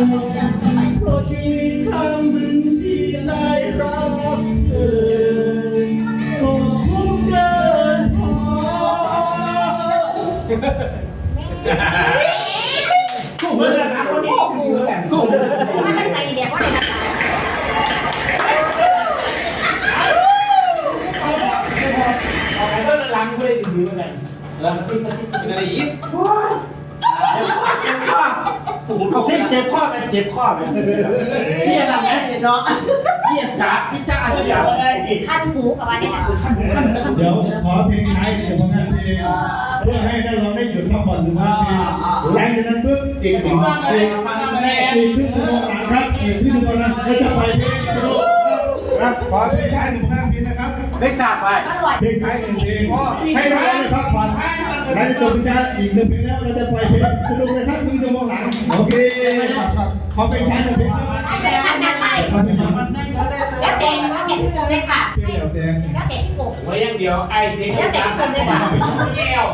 เพราะชีวิตครั้งหนึ่งที่ได้รักเธอก็ทุกเกินพอถูกเลยนะคนนี้ถูกเลยถูกเลยไม่เป็นไรเดียวว่าในภาษาเอาไปก็ลังเว้ยดีๆกันแล้วที่มันที่นอะไรอีก พี่เจ็บข้อไปเจ็บข้อไปพี่อะไรนะเนาะพี่จ๋าพี่จ้าจะไรอย่ากขั้นหูกับว่าเนี่ยเดี๋ยวขอเพลงใช้เดี๋ยวผลงานเพลงเพื่อให้นักร้องได้หยุดพักผ่อนถึงวันเพลงหลังจากนั้นปุ๊บอีกถึงอีกอีกครึ่งชั่วโมงครับอีกครึ่งชั่วโมงหลังก็จะไปเพลงสนุกครับขอเพลงใช้หนึ่งผลงานเพลงนะครับเพล็กสาดไปเพลงใช้หนึ่งเพลงให้นักร้องได้พักผ่อนหลังจากจบพิจารอีกหนึ่งเพลงแล้วเราจะไปเพลงสนุกนะครับครึ่งชั่วโมงหลัง เคครับคขอเพลงใช้หนึ่งเพลงครับให้เป็นขันนักไปมาถึงมันแล้วเด็กแล้วเด็กทุกคนเลยค่ะเพลงเดี๋ยวแดงแล้วเด็กที่โกไว้อย่างเดียวไอ้เสียงดังตามแก้ว